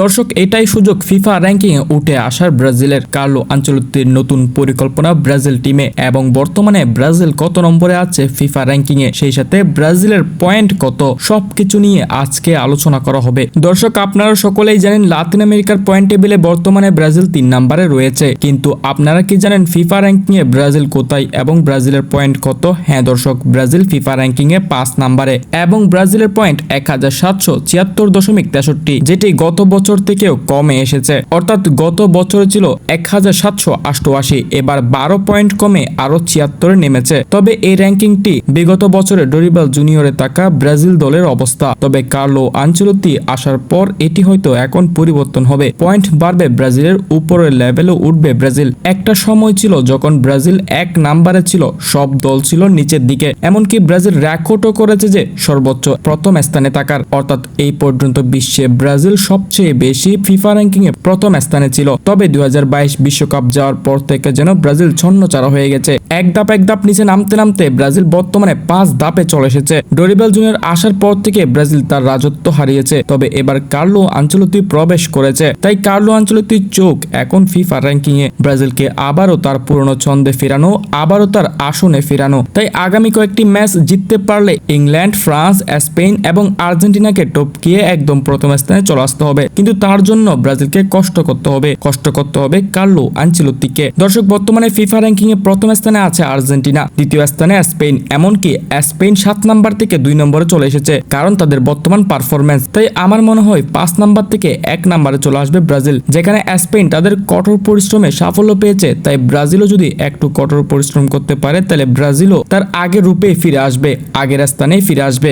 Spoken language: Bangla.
দর্শক, এটাই সুযোগ ফিফা র্যাঙ্কিং এ উঠে আসার ব্রাজিলের কার্লো আঞ্চলতির নতুন পরিকল্পনা ব্রাজিল টিমে এবং বর্তমানে ব্রাজিল কত নম্বরে আছে ফিফা র্যাঙ্কিং এ সেই সাথে ব্রাজিলের পয়েন্ট কত, সবকিছু নিয়ে আজকে আলোচনা করা হবে। দর্শক, আপনারা সকলেই জানেন লাতিন আমেরিকার পয়েন্ট টেবিলে বর্তমানে ব্রাজিল তিন নম্বরে রয়েছে। কিন্তু আপনারা কি জানেন ফিফা র্যাঙ্কিং এ ব্রাজিল কোথায় এবং ব্রাজিলের পয়েন্ট কত? হ্যাঁ দর্শক, ব্রাজিল ফিফা র্যাঙ্কিং এ পাঁচ নম্বরে এবং ব্রাজিলের পয়েন্ট এক হাজার সাতশো ছিয়াত্তর দশমিক তেষট্টি, যেটি গত বছর থেকেও কমে এসেছে। অর্থাৎ গত বছরে ছিল এক হাজার সাতশো অষ্টআশি এবার বারো পয়েন্ট কমে আরও ছিয়াত্তরে নেমেছে। তবে এই র্যাঙ্কিংটি বিগত বছরে ডরিবাল জুনিয়রে থাকা ব্রাজিল দলের অবস্থা। তবে কার্লো আঞ্চলতি আসার পর এটি হয়তো এখন পরিবর্তন হবে। পয়েন্ট বাড়বে ব্রাজিলের উপরের লেভেলে উঠবে ব্রাজিল। একটা সময় ছিল যখন ব্রাজিল এক নাম্বারে ছিল, সব দল ছিল নিচের দিকে। এমনকি ব্রাজিল রেকর্ডও করেছে যে সর্বোচ্চ প্রথম স্থানে থাকার। অর্থাৎ এই পর্যন্ত বিশ্বে ব্রাজিল সবচেয়ে বেশি ফিফা র্যাঙ্কিং এ প্রথম স্থানে ছিল। তবে দুই বিশ্বকাপ যাওয়ার পর থেকে যেন ব্রাজিল ছন্নচারা হয়ে গেছে। এক ধাপ এক ধাপ নিচে নামতে নামতে ব্রাজিল বর্তমানে পাঁচ ধাপে চলে এসেছে। ডরিবেল জুনিয়র আসার পর থেকে ব্রাজিল তার রাজত্ব হারিয়েছে। তবে এবার কার্লো আঞ্চলতি প্রবেশ করেছে। তাই কার্লো আঞ্চলতির চোখ এখন ফিফা র্যাঙ্কিং এ ব্রাজিলকে আবারও তার পুরনো ছন্দে ফেরানো, আবারও তার আসনে ফেরানো। তাই আগামী কয়েকটি ম্যাচ জিততে পারলে ইংল্যান্ড, ফ্রান্স, স্পেন এবং আর্জেন্টিনাকে টপকিয়ে একদম প্রথম স্থানে চলে আসতে হবে। কিন্তু তার জন্য ব্রাজিলকে কষ্ট করতে হবে, কষ্ট করতে হবে কার্লো আঞ্চলতিকে দর্শক, বর্তমানে ফিফা র্যাঙ্কিং এ প্রথম স্থানে আছে আর্জেন্টিনা, দ্বিতীয় স্থানে স্পেন, এমনকি স্পেন সাত নাম্বার থেকে দুই নম্বরে চলে এসেছে, কারণ তাদের বর্তমান পারফরমেন্স তাই আমার মনে হয় পাঁচ নাম্বার থেকে এক নাম্বারে চলে আসবে ব্রাজিল, যেখানে স্পেন তাদের কঠোর পরিশ্রমে সাফল্য পেয়েছে। তাই ব্রাজিলও যদি একটু কঠোর পরিশ্রম করতে পারে, তাহলে ব্রাজিলও তার আগের রূপে ফিরে আসবে, আগের স্থানেই ফিরে আসবে।